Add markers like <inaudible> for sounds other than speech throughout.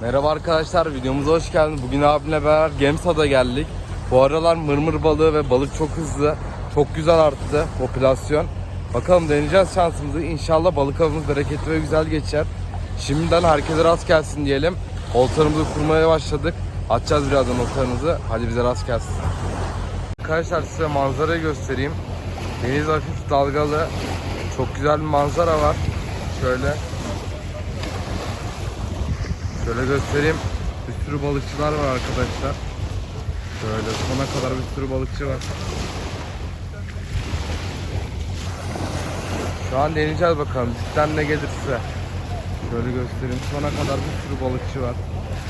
Merhaba arkadaşlar videomuza hoş geldiniz. Bugün abimle beraber Gemsa'da geldik. Bu aralar mırmır balığı ve balık çok hızlı. Çok güzel arttı popülasyon. Bakalım deneyeceğiz şansımızı. İnşallah balık avımız bereketli ve güzel geçer. Şimdiden herkese rast gelsin diyelim. Oltalarımızı kurmaya başladık. Atacağız birazdan oltalarımızı. Hadi bize rast gelsin. Arkadaşlar size manzarayı göstereyim. Deniz hafif dalgalı. Çok güzel bir manzara var. Şöyle. Şöyle göstereyim. Bir sürü balıkçılar var arkadaşlar. Şöyle sona kadar bir sürü balıkçı var. Şu an deneyeceğiz bakalım. Cidden ne gelirse. Şöyle göstereyim. Sona kadar bir sürü balıkçı var.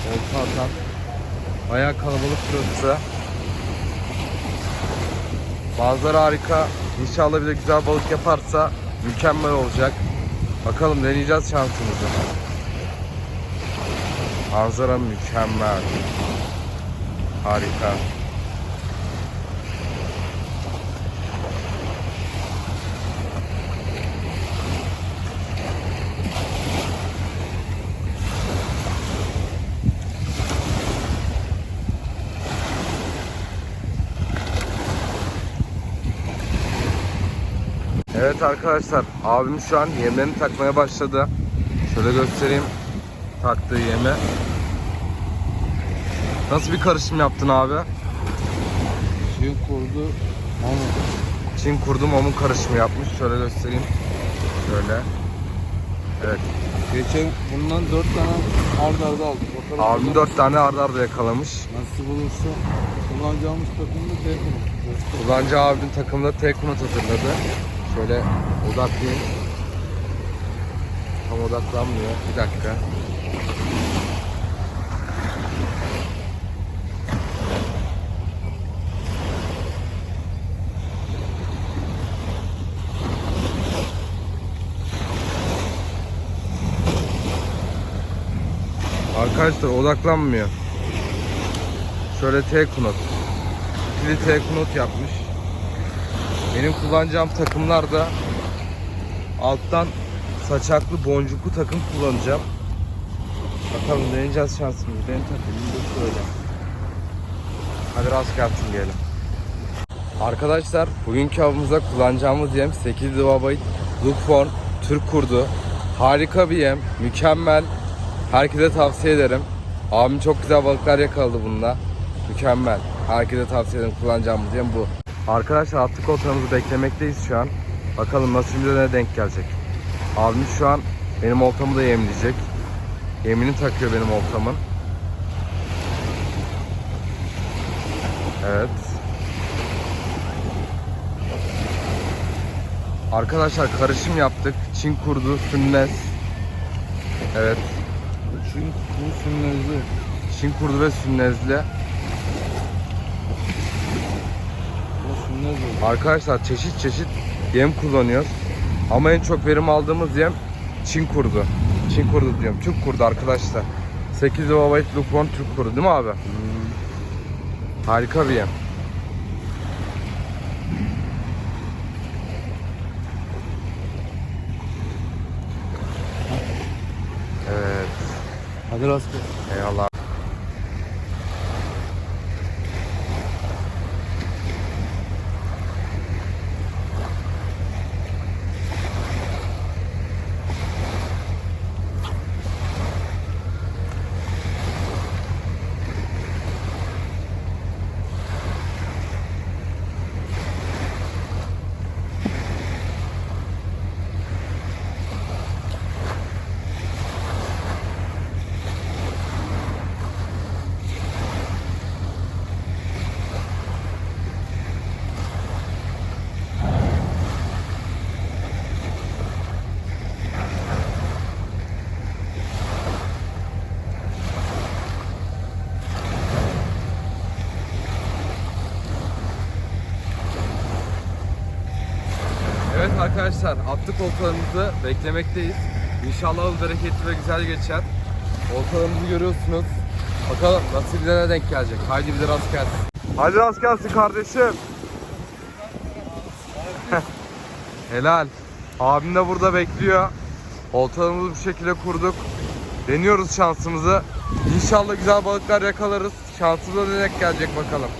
Olta atan. Bayağı kalabalık burası. Manzara harika. İnşallah bir de güzel balık yaparsa mükemmel olacak. Bakalım deneyeceğiz şansımızı. Manzara mükemmel. Harika. Evet arkadaşlar abim şu an yemlerini takmaya başladı. Şöyle göstereyim taktığı yeme. Nasıl bir karışım yaptın abi? Çin kurdu ama Çin kurdu mamun karışımı yapmış. Şöyle göstereyim. Şöyle. Evet. geçen bundan 4 tane ard arda aldık. Bakalım Abim bunlar 4 tane arda arda yakalamış. Nasıl bulursa kullanacağımız takımda telefon. Kullanıcı abinin takımda tek kunut hazırladı. Şöyle odaklayayım. Tam odaklanmıyor. Bir dakika. Arkadaşlar odaklanmıyor. Şöyle T kunut. İkili T kunut yapmış. Benim kullanacağım takımlar da alttan saçaklı boncuklu takım kullanacağım. Bakalım deneyeceğiz şansımızı. Benim takımım da şöyle. Hadi rast gelsin diyelim. Arkadaşlar bugünkü avımıza kullanacağımız yem 8 Dubai Lookform Türk kurdu. Harika bir yem. Mükemmel. Herkese tavsiye ederim. Abim çok güzel balıklar yakaladı bununla. Mükemmel. Herkese tavsiye ederim kullanacağımız yem bu. Arkadaşlar attık oltamızı beklemekteyiz şu an. Bakalım nasıl bir ne denk gelecek. Abim şu an benim oltamı da yemleyecek. Yemini takıyor benim oltamın. Evet. Arkadaşlar karışım yaptık. Çin kurdu, sünnes. Evet. Çin bu sünnezli. Çin kurdu ve sünnezli. Bu sünnez oldu. Arkadaşlar çeşit çeşit yem kullanıyoruz. Ama en çok verim aldığımız yem Çin kurdu. Çin kurdu diyorum. Türk kurdu arkadaşlar. 8 White Lupon Türk kurdu değil mi abi? Harika bir yem. Hadi rastgele. Eyvallah. Evet arkadaşlar attık oltalarımızı beklemekteyiz. İnşallah o bereketli ve güzel geçer. Oltalarımızı görüyorsunuz. Bakalım nasıl bir ne denk gelecek. Haydi bize rast gelsin. Hadi rast gelsin kardeşim. <laughs> Helal. Abim de burada bekliyor. Oltalarımızı bu şekilde kurduk. Deniyoruz şansımızı. İnşallah güzel balıklar yakalarız. Şansımıza ne denk gelecek bakalım.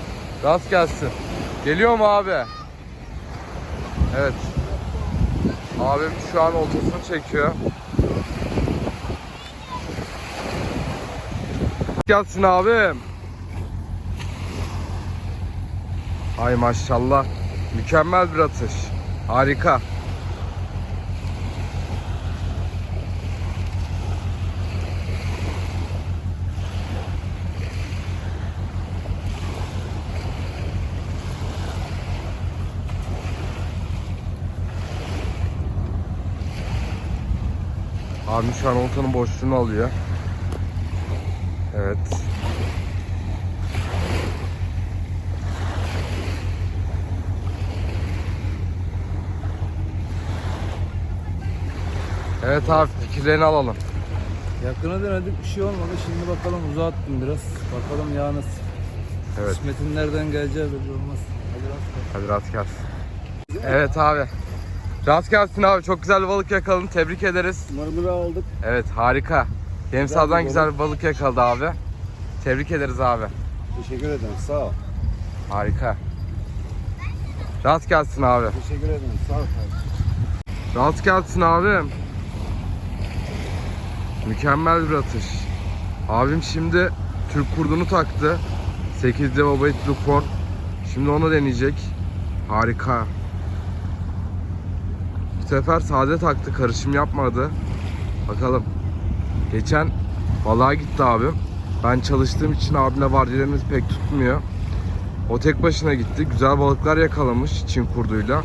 Rast gelsin. Geliyor mu abi? Evet. Abim şu an oltasını çekiyor. Gelsin abim. Ay maşallah. Mükemmel bir atış. Harika. Abim şu an oltanın boşluğunu alıyor. Evet. Evet abi fikirlerini alalım. Yakına denedik bir şey olmadı. Şimdi bakalım uzağa attım biraz. Bakalım ya nasıl. Evet. Kısmetin nereden geleceği belli olmaz. Hadi rastgele. Hadi rast gelsin. Evet abi. Rast gelsin abi. Çok güzel bir balık yakaladın. Tebrik ederiz. Mırmırı aldık. Evet harika. Gemsal'dan güzel bir balık yakaladı abi. Tebrik ederiz abi. Teşekkür ederim. Sağ ol. Harika. Rast gelsin abi. Teşekkür ederim. Sağ ol. Rast gelsin abim. Mükemmel bir atış. Abim şimdi Türk kurdunu taktı. 8'de baba etli for. Şimdi onu deneyecek. Harika. Sefer sade taktı. Karışım yapmadı. Bakalım. Geçen balığa gitti abim. Ben çalıştığım için abimle vardiyalarımız pek tutmuyor. O tek başına gitti. Güzel balıklar yakalamış Çin kurduyla.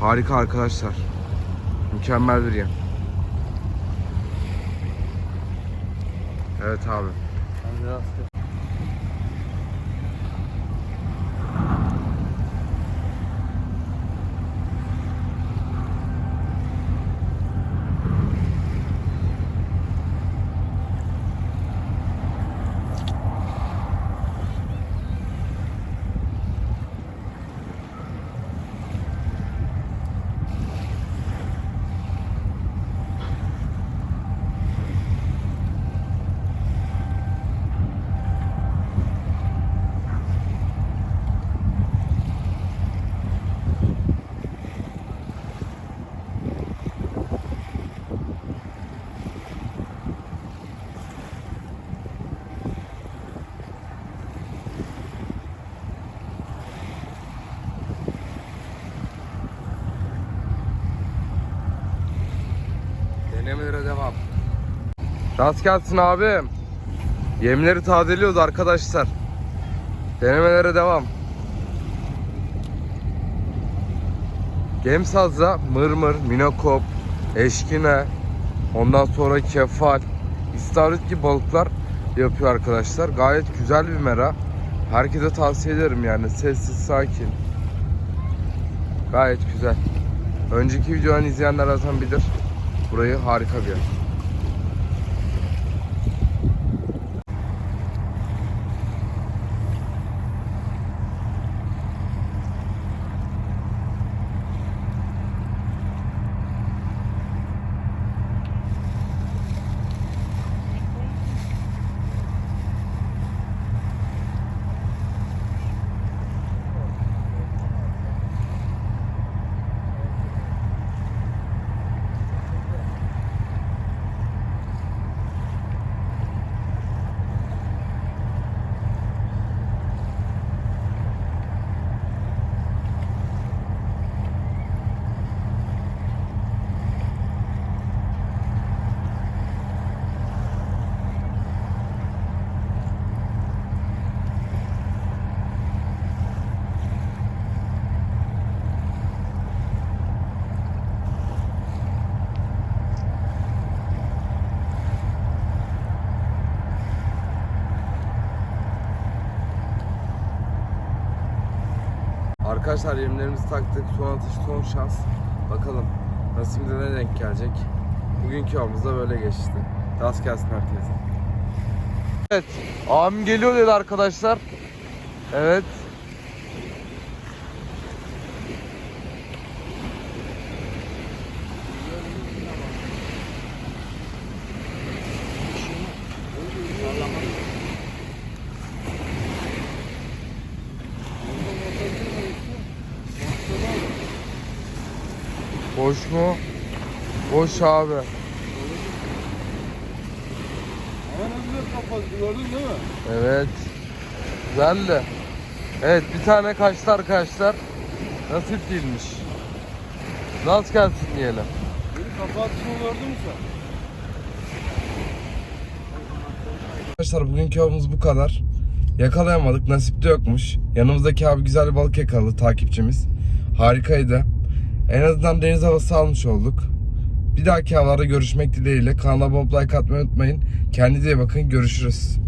Harika arkadaşlar. Mükemmel bir yem. Evet abi. Hadi rastgele. Denemelere devam. Rast gelsin abim. Yemleri tazeliyoruz arkadaşlar. Denemelere devam. Gemsaz'da mırmır, minokop, eşkine, ondan sonra kefal, istavrit gibi balıklar yapıyor arkadaşlar. Gayet güzel bir mera. Herkese tavsiye ederim yani sessiz, sakin. Gayet güzel. Önceki videoları izleyenler zaten bilir. Burayı harika bir yer. Arkadaşlar yemlerimizi taktık. Son atış son şans. Bakalım nasibimize ne denk gelecek. Bugünkü avımız da böyle geçti. Rast gelsin herkese. Evet. Abim geliyor dedi arkadaşlar. Evet. Boş mu? Boş abi. Ama güzel kapattı gördün değil mi? Evet. Güzeldi. Evet bir tane kaçtı arkadaşlar. Nasip değilmiş. Nasıl gelsin diyelim. Beni kapattığını gördün mü sen? Arkadaşlar bugünkü avımız bu kadar. Yakalayamadık. Nasip de yokmuş. Yanımızdaki abi güzel bir balık yakaladı takipçimiz. Harikaydı. En azından deniz havası almış olduk. Bir dahaki havalarda görüşmek dileğiyle. Kanala olup like atmayı unutmayın. Kendinize iyi bakın. Görüşürüz.